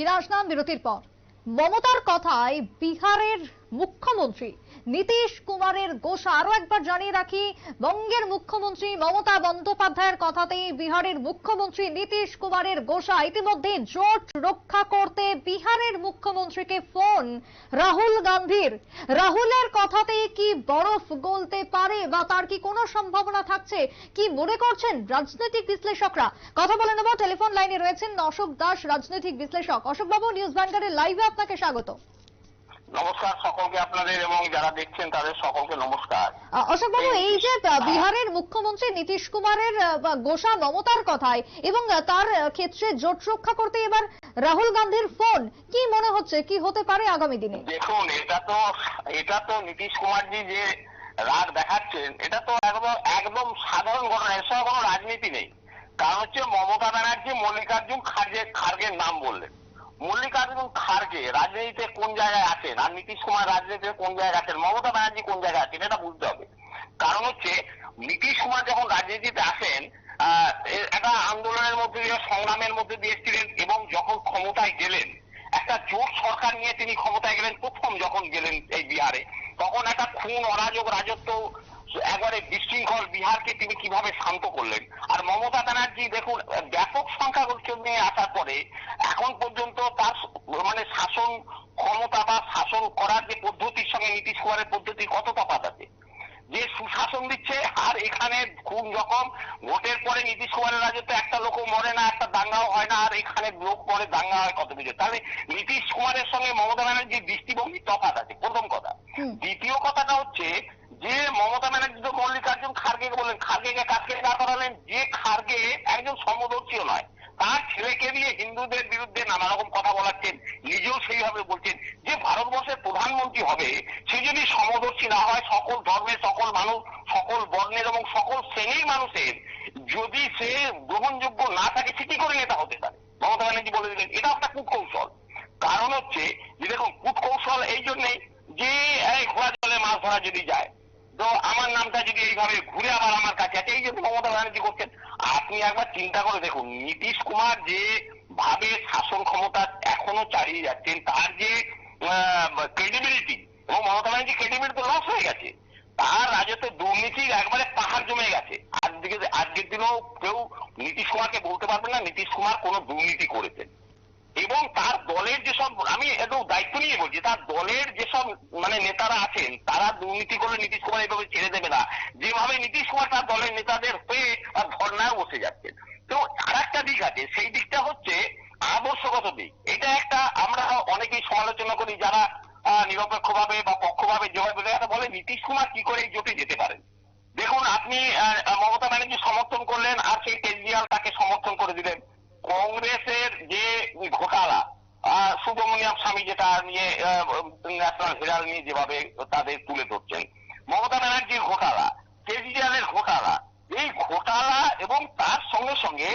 ফিরে আসলাম বিরতির পর। মমতার কথায় বিহারের মুখ্যমন্ত্রী নীতিশ কুমারের গোসা আরও একবার জানিয়ে রাখি, বঙ্গের মুখ্যমন্ত্রী মমতা বন্দ্যোপাধ্যায়ের কথাতেই বিহারের মুখ্যমন্ত্রী নীতিশ কুমারের গোসা ইতিমধ্যে জোট রক্ষা করতে বিহারের মুখ্যমন্ত্রীকে ফোন, রাহুল গান্ধীর। রাহুলের কথাতেই কি বরফ গলতে পারে বা তার কি কোনো সম্ভাবনা থাকছে, কি মনে করছেন রাজনৈতিক বিশ্লেষকরা? কথা বলে নেব, টেলিফোন লাইনে রয়েছেন অশোক দাস, রাজনৈতিক বিশ্লেষক। অশোক বাবু নিউজ ভান্ডারের লাইভে আপনাকে স্বাগত। নমস্কার সকলকে আপনাদের এবং যারা দেখছেন তাদের সকলকে নমস্কার। আহ, অশোকবাবু এই যে বিহারের মুখ্যমন্ত্রী নীতিশ কুমারের গোসা মমতার কথায় এবং তার ক্ষেত্রে জোট রক্ষা করতে এবার রাহুল গান্ধীর ফোন কি মনে হচ্ছে কি হতে পারে আগামী দিনে? দেখুন এটা তো এটা তো নীতিশ কুমারজি যে রাগ দেখাচ্ছেন এটা তো একদম একদম সাধারণ ঘটনা এর সঙ্গে কোনো রাজনীতি নেই। কারণ হচ্ছে মমতা ব্যানার্জি মল্লিকার্জুন খার্গে খার্গের নাম বললেন। মল্লিকার্জুন খার্গে রাজনীতিতে কোন জায়গায় আছেন আর নীতিশ কুমার রাজনীতিতে কোন জায়গায় আছেন? মমতা ব্যানার্জি কোন জায়গায় আছেন? এটা বুঝতে হবে। কারণ হচ্ছে, নীতিশ কুমার যখন রাজনীতিতে আসেন একটা আন্দোলনের মধ্যে দিয়ে, সংগ্রামের মধ্যে দিয়ে এসেছিলেন এবং যখন ক্ষমতায় গেলেন, একটা জোট সরকার নিয়ে তিনি ক্ষমতায় গেলেন, প্রথম যখন গেলেন এই বিহারে, তখন একটা খুন, অরাজক রাজত্ব, একবারে বিশৃঙ্খল বিহারকে তিনি কীভাবে শান্ত করলেন? আর মমতা ব্যানার্জি দেখুন, ব্যাপক সংখ্যাগরিষ্ঠ নিয়ে আসার পরে, এখন পর্যন্ত তার মানে শাসন ক্ষমতা বা শাসন করার যে পদ্ধতির সঙ্গে নীতিশ কুমারের পদ্ধতি কত তফাৎ আছে? যে সুশাসন দিচ্ছে আর এখানে খুন যখন ভোটের পরে নীতিশ কুমারের রাজত্ব একটা লোকও মরে না একটা দাঙ্গাও হয় না আর এখানে লোক মরে দাঙ্গা হয় কত কিছু। তাহলে নীতিশ কুমারের সঙ্গে মমতা ব্যানার্জির দৃষ্টিভঙ্গি তফাত আছে প্রথম কথা। দ্বিতীয় কথাটা হচ্ছে যে মমতা ব্যানার্জি তো মল্লিকার্জুন খার্গে বললেন খার্গেকে কাজকে না করালেন যে খার্গে একজন সমদর্শীয় নয়। তার ছেলেকে দিয়ে হিন্দুদের বিরুদ্ধে নানা রকম কথা বলাচ্ছেন, নিজেও সেইভাবে বলছেন যে ভারতবর্ষের প্রধানমন্ত্রী হবে, সে যদি সমদর্শী না হয়, সকল ধর্মের, সকল মানুষ, সকল বর্ণের এবং সকল শ্রেণির মানুষের, যদি সে গ্রহণযোগ্য না থাকে, সে কি করে নেতা হতে পারে? মমতা ব্যানার্জি বলে দিলেন, এটা একটা কূটকৌশল কারণ হচ্ছে যে দেখুন কূটকৌশল এই জন্যই যে ঘোড়া জলে মাছ ধরা যদি যায় তো আমার নামটা যদি এইভাবে ঘুরে আবার আমার কাছে আছে এই জন্য মমতা ব্যানার্জি করছেন, আপনি একবার চিন্তা করে দেখুন, নীতিশ কুমার যে ভাবে শাসন ক্ষমতা এখনও চালিয়ে যাচ্ছেন, তার যে ক্রেডিবিলিটি এবং মমতা ব্যানার্জি ক্রেডিবিলিটি তো লস হয়ে গেছে, তার রাজত্বে দুর্নীতির একবারে পাহাড় জমে গেছে। আজকে আজকের দিনেও কেউ নীতিশ কুমারকে বলতে পারবে না, নীতিশ কুমার কোনো দুর্নীতি করেছেন। এবং তার দলের যেসব, আমি একদম দায়িত্ব নিয়ে বলছি, তার দলের যেসব মানে নেতারা আছেন, তারা দুর্নীতি করে নীতিশ কুমার এইভাবে ছেড়ে দেবে না। যেভাবে নীতিশ কুমার তার দলের নেতাদের হয়ে ধর্নায় বসে যাচ্ছেন। তো আর একটা দিক আছে, সেই দিকটা হচ্ছে আদর্শগত দিক। এটা একটা আমরা অনেকেই সমালোচনা করি, যারা নিরপেক্ষভাবে বা পক্ষভাবে বলে তারা বলে, নীতিশ কুমার কি করে এই জোটে যেতে পারেন? দেখুন, আপনি মমতা ব্যানার্জি সমর্থন করলেন, আর সেই কেজরিওয়াল তাকে সমর্থন করে দিলেন। কংগ্রেসের যে ঘোটালা সুব্রমণিয়াম স্বামী যেটা নিয়ে ন্যাশনাল হেরাল্ড নিয়ে যেভাবে তাদের তুলে ধরছেন, মমতা ব্যানার্জির ঘোটালা কেজরিওয়ালের ঘোটালা এই ঘোটালা এবং তার সঙ্গে সঙ্গে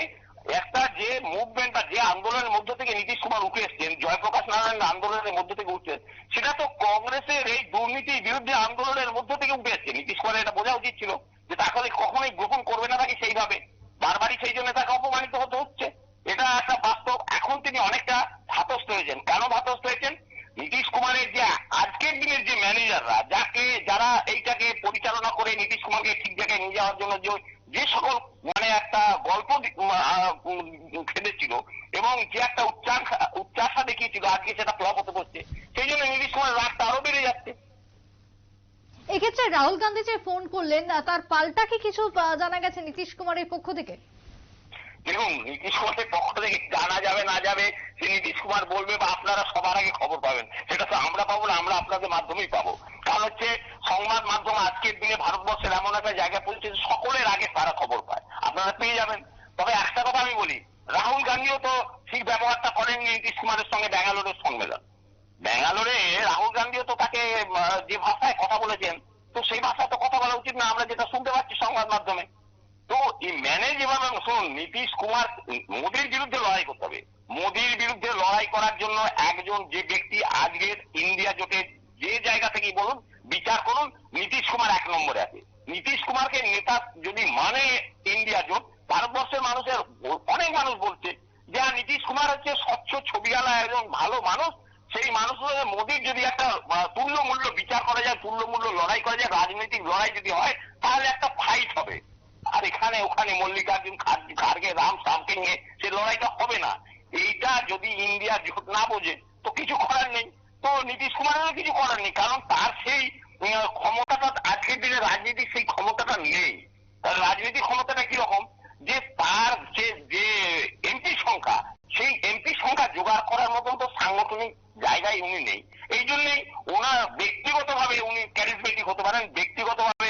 একটা যে মুভমেন্ট বা যে আন্দোলনের মধ্য থেকে নীতিশ কুমার উঠে এসছেন, জয়প্রকাশ নারায়ণ আন্দোলনের মধ্য থেকে উঠছেন সেটা তো কংগ্রেসের এই দুর্নীতির বিরুদ্ধে আন্দোলনের মধ্য থেকে উঠে এসছে। নীতিশ কুমারের এটা বোঝা উচিত ছিল যে তাহলে কখনোই গ্রহণ করবে না তাকে সেইভাবে বারবারই সেই জন্য তাকে অপমানিত হতে হচ্ছে এটা একটা বাস্তব এখন তিনি অনেকটা ধাতস্থ হয়েছেন কেন ধাতস্থ হয়েছেন নীতিশ কুমারের যে আজকের দিনের যে ম্যানেজাররা যাকে যারা এইটাকে পরিচালনা করে নীতিশ কুমারকে ঠিক জায়গায় নিয়ে যাওয়ার জন্য যে যে সকল মানে একটা গল্প খেলেছিল এবং যে একটা উচ্চাঙ্ক্ষা উচ্চাসা দেখিয়েছিল আজকে সেটা ফ্লপ হতে বসছে। সেই জন্য নীতিশ কুমার রাগটা আরও বেড়ে যাচ্ছে। এক্ষেত্রে রাহুল গান্ধী যে ফোন করলেন তার পাল্টা কি কিছু জানা গেছে নীতিশ কুমারের পক্ষ থেকে? দেখুন নীতিশ কুমারের পক্ষ থেকে জানা যাবে না যাবে সে নীতিশ কুমার বলবে বা আপনারা সবার আগে খবর পাবেন। সেটা তো আমরা পাবো না আমরা আপনাদের মাধ্যমেই পাবো কারণ হচ্ছে সংবাদ মাধ্যম আজকের দিনে ভারতবর্ষের এমন একটা জায়গায় পৌঁছে যে সকলের আগে তারা খবর পায়। আপনারা পেয়ে যাবেন। তবে একটা কথা আমি বলি, রাহুল গান্ধীও তো ঠিক ব্যবহারটা করেননি নীতিশ কুমারের সঙ্গে ব্যাঙ্গালোরের সম্মেলন। ব্যাঙ্গালোরে রাহুল গান্ধীও তো তাকে যে ভাষায় কথা বলেছেন, তো সেই ভাষায় তো কথা বলা উচিত না, আমরা যেটা শুনতে পাচ্ছি সংবাদ মাধ্যমে। তো এই ম্যানেজ যেভাবে, শুনুন, নীতিশ কুমার মোদির বিরুদ্ধে লড়াই করতে হবে। মোদির বিরুদ্ধে লড়াই করার জন্য একজন যে ব্যক্তি আজকের ইন্ডিয়া জোটের যে জায়গা থেকেই বলুন বিচার করুন নীতিশ কুমার এক নম্বরে আছে নীতিশ কুমারকে নেতা যদি মানে ইন্ডিয়া জোট ভারতবর্ষের মানুষের অনেক মানুষ বলছে যে হ্যাঁ, নীতিশ কুমার হচ্ছে স্বচ্ছ ছবিওয়ালা একজন মানুষ। সেই মানুষ মোদির যদি একটা তুল্য মূল্য বিচার করা যায় তুল্য মূল্য লড়াই করা যায় রাজনৈতিক লড়াই যদি হয় তাহলে একটা ফাইট হবে। আর এখানে ওখানে মল্লিকার্জুন খার- খার্গে রাম সামকে নিয়ে সে লড়াইটা হবে না। এইটা যদি ইন্ডিয়া জোট না বোঝে তো কিছু করার নেই। তো নীতিশ কুমারেরও কিছু করার নেই কারণ তার সেই আহ, ক্ষমতাটা আজকের দিনে রাজনীতির সেই ক্ষমতাটা নেই। তার রাজনীতিক ক্ষমতাটা কীরকম? যে তার যে যে এমপি সংখ্যা, সেই এমপি সংখ্যা জোগাড় করার মতন তো সাংগঠনিক জায়গায় উনি নেই। এই জন্যই ওনার ব্যক্তিগতভাবে উনি ক্যারিসমেটিক হতে পারেন, ব্যক্তিগতভাবে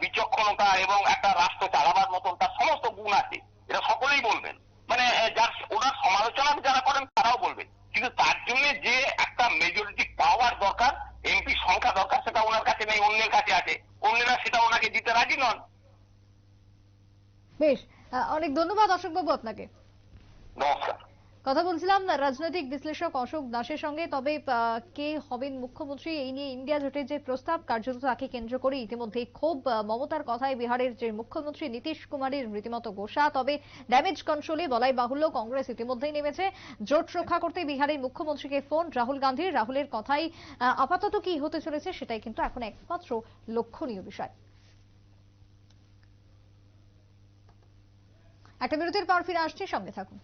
বিচক্ষণতা এবং একটা রাষ্ট্র চালাবার মতন তার সমস্ত গুণ আছে এটা সকলেই বলবেন মানে আহ, যার ওনার সমালোচনা যারা করেন তারাও বলবেন কিন্তু তার জন্য যে একটা মেজরিটি পাওয়ার দরকার এমপি সংখ্যা দরকার সেটা ওনার কাছে নেই অন্যের কাছে আছে অন্যেরা সেটা ওনাকে দিতে রাজি নন বেশ আহ, অনেক ধন্যবাদ অশোকবাবু আপনাকে। কথা বলছিলাম রাজনৈতিক বিশ্লেষক অশোক দাসের সঙ্গে তবে কে হবেন মুখ্যমন্ত্রী এই নিয়ে ইন্ডিয়া জোটের যে প্রস্তাব কার্যত তাকে কেন্দ্র করে ইতিমধ্যে ক্ষোভ মমতার কথায় বিহারের যে মুখ্যমন্ত্রী নীতিশ কুমারের রীতিমতো গোসা তবে ড্যামেজ কন্ট্রোলে বলাই বাহুল্য কংগ্রেস ইতিমধ্যেই নেমেছে। জোট রক্ষা করতে বিহারের মুখ্যমন্ত্রীকে ফোন রাহুল গান্ধীর রাহুলের কথাই আপাতত কি হতে চলেছে সেটাই কিন্তু এখন একমাত্র লক্ষণীয় বিষয়। একটা বিরতির পর ফিরে আসছি সঙ্গে থাকুন।